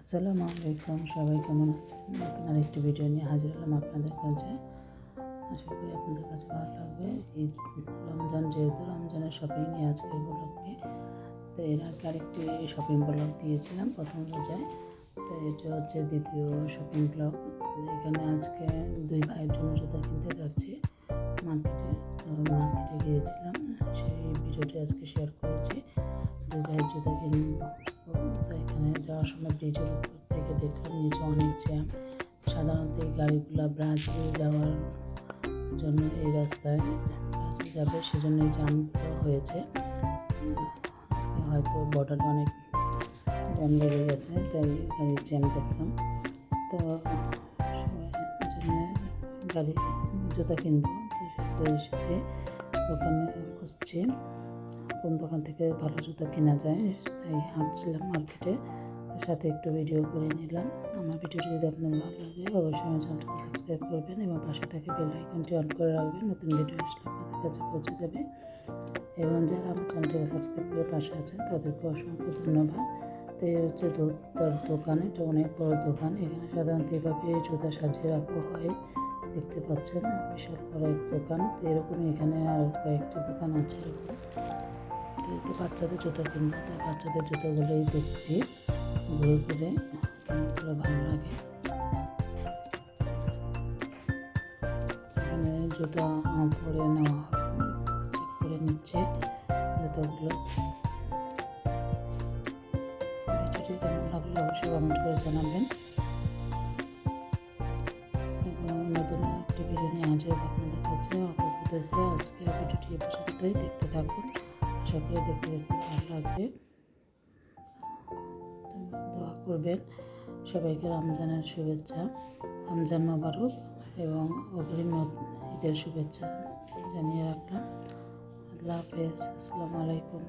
আসসালামু আলাইকুম, সবাই কেমন আছেন? নতুন আরেকটি ভিডিও নিয়ে হাজির হলাম আপনাদের কাছে। আশা করি আপনাদের কাছে ভালো লাগবে। ঈদ রমজান, যেহেতু রমজানের শপিং নিয়ে আজকের ব্লগটি তো এর আগে আরেকটি শপিং ব্লগ দিয়েছিলাম প্রথম রোজায় তো এটা হচ্ছে দ্বিতীয় শপিং ব্লগ এখানে আজকে দুই ভাইয়ের জন্য জুতা কিনতে যাচ্ছি মার্কেটে মার্কেটে গিয়েছিলাম। সেই ভিডিওটি আজকে শেয়ার করেছি। দুই ভাইয়ের জুতা কিনবো। তো এখানে যাওয়ার সময় ব্রিজের উপর থেকে দেখলাম নিচে অনেক জ্যাম। সাধারণত এই গাড়িগুলো ব্রাজিল যাওয়ার জন্য এই রাস্তায় ব্রাজিল যাবে, সেজন্য এই জ্যামটা হয়েছে। আজকে হয়তো বর্ডারে অনেক জ্যাম লেগে গেছে, তাই গাড়ির জ্যাম দেখলাম। তো জন্য গাড়ি জুতা কিনবো, তো এসেছে, দোকানে খুঁজছি কোন দোকান থেকে ভালো জুতা কেনা যায় তাই হাঁটছিলাম মার্কেটে সাথে একটু ভিডিও করে নিলাম। আমার ভিডিওটি যদি আপনার ভালো লাগে, অবশ্যই আমার চ্যানেলটা সাবস্ক্রাইব করবেন এবং পাশে থাকে বেল আইকনটি অন করে রাখবেন। নতুন ভিডিও আসলে আপনাদের কাছে পৌঁছে যাবে। এবং যারা আমার চ্যানেলটিকে সাবস্ক্রাইব করে পাশে আছেন, তাদেরকে অসংখ্য ধন্যবাদ। তো এই হচ্ছে তার দোকান। এটা অনেক বড় দোকান। এখানে সাধারণত এভাবে জুতা সাজিয়ে রাখা হয়। দেখতে পাচ্ছেন, বিশাল বড় এক দোকান। তো এরকমই এখানে আরও কয়েকটি দোকান আছে। এরকম তো বাচ্চাদের জুতো কিনবো, তাই বাচ্চাদের জুতোগুলোই দেখছি। ঘুরে ঘুরে কেমনগুলো ভালো লাগে। এখানে জুতো পরে নেওয়া করে নিচ্ছে জুতোগুলো। ভিডিওটি কেমন লাগল অবশ্যই কমেন্ট করে জানাবেন। নতুন একটি ভিডিও নিয়ে হাজির আপনাদের কাছে আজকে ভিডিওটি এ পর্যন্তই। দেখতে থাকুন। আশা করি দেখতে দেখতে লাগবে দোয়া করবেন সবাইকে রমজানের শুভেচ্ছা, রমজান মোবারক এবং অগ্রিম ঈদের শুভেচ্ছা জানিয়ে রাখলাম। আল্লাহ হাফেজ। আসসালামু আলাইকুম।